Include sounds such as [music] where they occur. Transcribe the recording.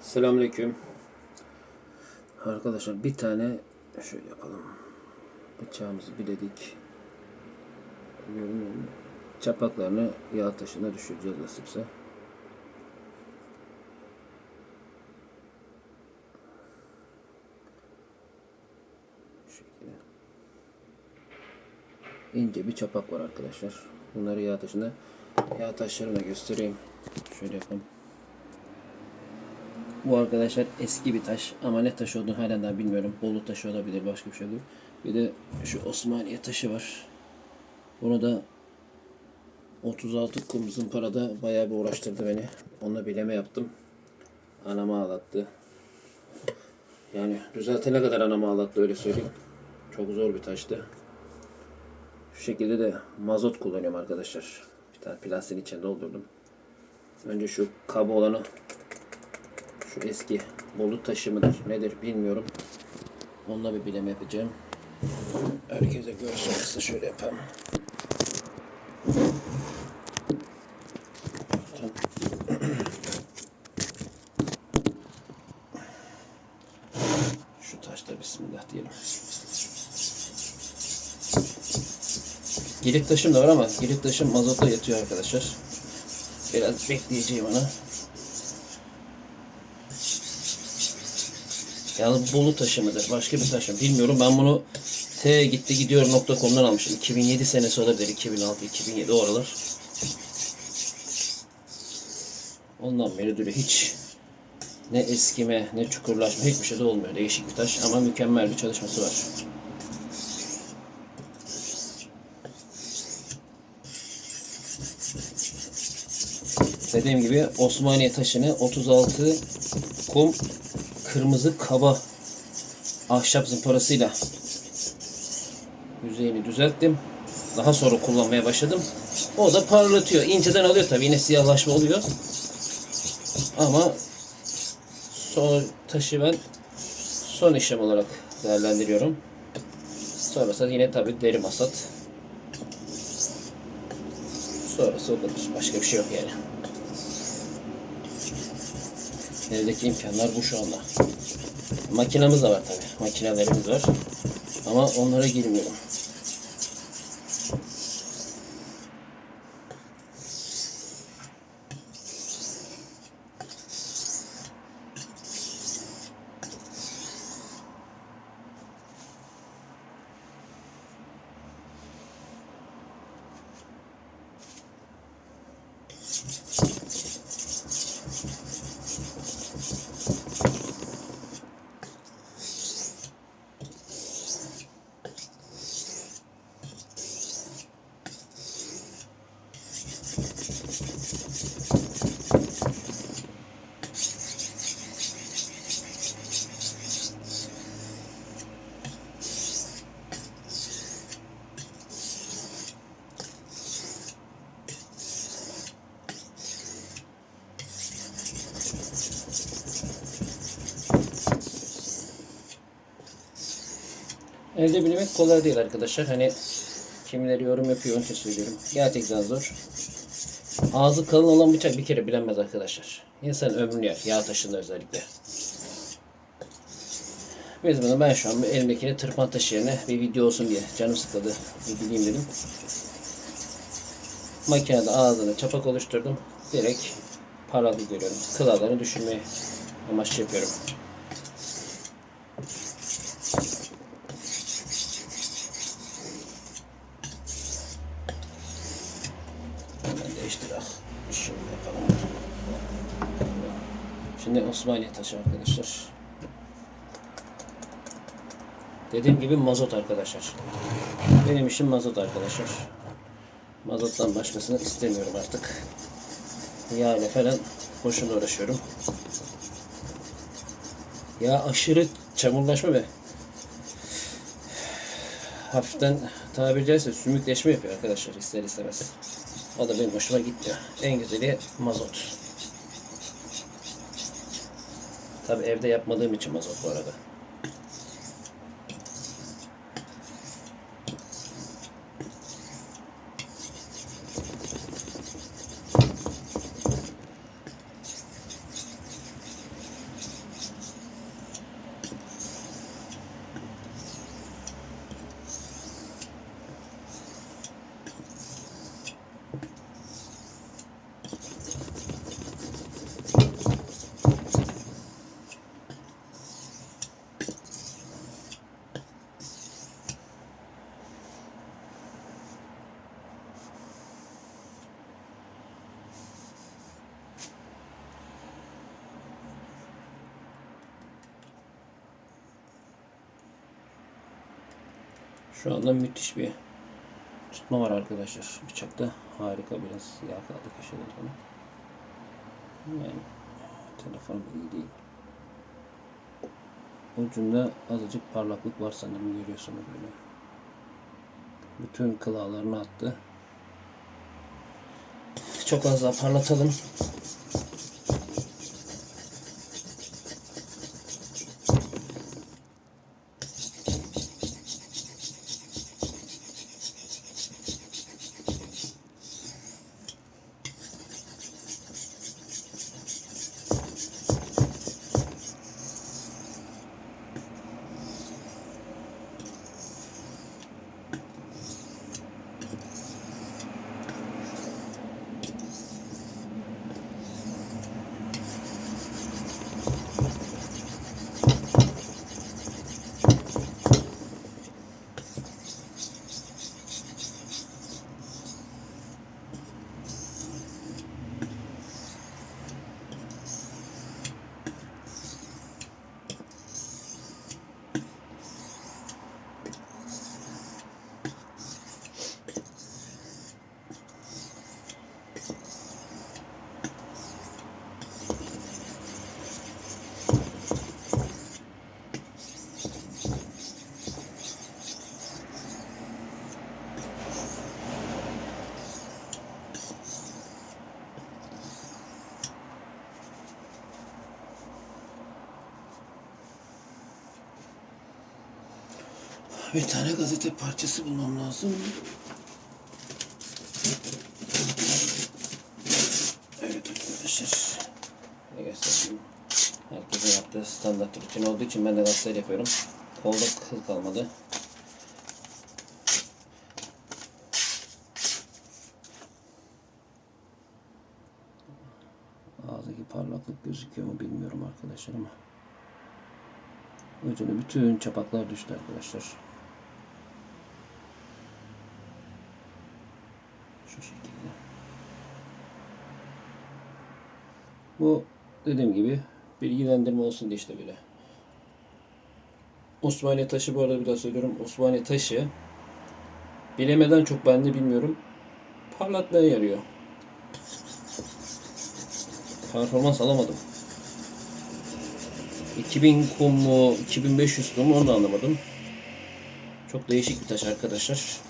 Selamünaleyküm. Arkadaşlar bir tane şöyle yapalım. Bıçağımızı biledik. Görünüyor mu? Çapaklarını yağ taşına düşüreceğiz nasipse. Şu. İnce bir çapak var arkadaşlar. Bunları yağ taşına yağ taşlarını da göstereyim. Şöyle yapalım. Bu arkadaşlar eski bir taş ama ne taş olduğunu halen daha bilmiyorum. Bolu taşı olabilir, başka bir şey olur. Bir de şu Osmaniye taşı var. Bunu da 36 kum zımparada bayağı bir uğraştırdı beni. Onunla bileme yaptım. Anama ağlattı. Yani düzeltene kadar anama ağlattı öyle söyleyeyim. Çok zor bir taştı. Şu şekilde de mazot kullanıyorum arkadaşlar. Bir tane plastiğin içine doldurdum. Önce şu kaba olanı şu eski Bolu taşı mıdır nedir bilmiyorum. Onunla bir bileme yapacağım. Herkese görsün nasıl şöyle yapalım. [clears throat] Şu taşta bismillah diyelim. Girit taşım da var ama girit taşım mazotla yatıyor arkadaşlar. Biraz bekleyeceğim ona. Yani Bolu taşı mıdır? Başka bir taş mı? Bilmiyorum. Ben bunu T gitti gidiyor.com'dan almışım. 2007 senesi olabilir. 2006, 2007 o aralar. Ondan beri duruyor. Hiç ne eskime ne çukurlaşma hiçbir şey de olmuyor. Değişik bir taş ama mükemmel bir çalışması var. Dediğim gibi Osmaniye taşını 36 kum kırmızı kaba ahşap zımparasıyla yüzeyini düzelttim. Daha sonra kullanmaya başladım. O da parlatıyor. İnceden alıyor tabii. Yine siyahlaşma oluyor. Ama son taşı ben son işlem olarak değerlendiriyorum. Sonrası yine tabii deri masat. Sonrası o kadar. Başka bir şey yok yani. Evdeki imkanlar bu şu anda. Makinamız da var tabi. Makinelerimiz var. Ama onlara girmiyorum. Elde bilmek kolay değil arkadaşlar. Hani kimileri yorum yapıyor onun için söylüyorum. Gerçekten zor. Ağzı kalın olan bıçak bir kere bilemez arkadaşlar. İnsan ömrünü yer. Yağ taşında özellikle. Biz bunu ben şu an elimdekini tırpan taşı yerine bir video olsun diye canım sıkıldı. Bir bileyim dedim. Makinede ağzını çapak oluşturdum. Direkt paralı görüyorum. Kılalarını düşürmeye amaçlı yapıyorum. Hemen değiştir ah. Şöyle yapalım. Osmaniye taşı arkadaşlar. Dediğim gibi mazot arkadaşlar. Benim işim mazot arkadaşlar. Mazottan başkasını istemiyorum artık. Yağ ile falan boşuna uğraşıyorum. Ya aşırı çamurlaşma ve hafiften tabiri caizse sümükleşme yapıyor arkadaşlar ister istemez. O da benim hoşuma gitmiyor. En güzeli mazot. Tabi evde yapmadığım için mazot bu arada. Şu anda müthiş bir tutma var arkadaşlar. Bıçakta harika biraz yağ kaldı köşede falan. Yani telefonum iyi değil. Ucunda azıcık parlaklık var sanırım görüyorsunuz böyle. Bütün kılağlarını attı. Çok az daha parlatalım. Bir tane gazete parçası bulmam lazım. Arkadaşlar. Ne göstereyim. Herkesin yaptığı standart rutin olduğu için ben de gazeteyle yapıyorum. Kolda kıl kalmadı. Ağzındaki parlaklık gözüküyor mu bilmiyorum arkadaşlar ama. Ucuna bütün çapaklar düştü arkadaşlar. Şu şekilde. Bu dediğim gibi bilgilendirme olsun diye işte böyle. Osmaniye taşı bu arada bir daha söylüyorum. Osmaniye taşı bilemeden çok ben de bilmiyorum. Parlatmaya yarıyor. Performans alamadım. 2000 kum mu, 2500 kum mu onu da anlamadım. Çok değişik bir taş arkadaşlar.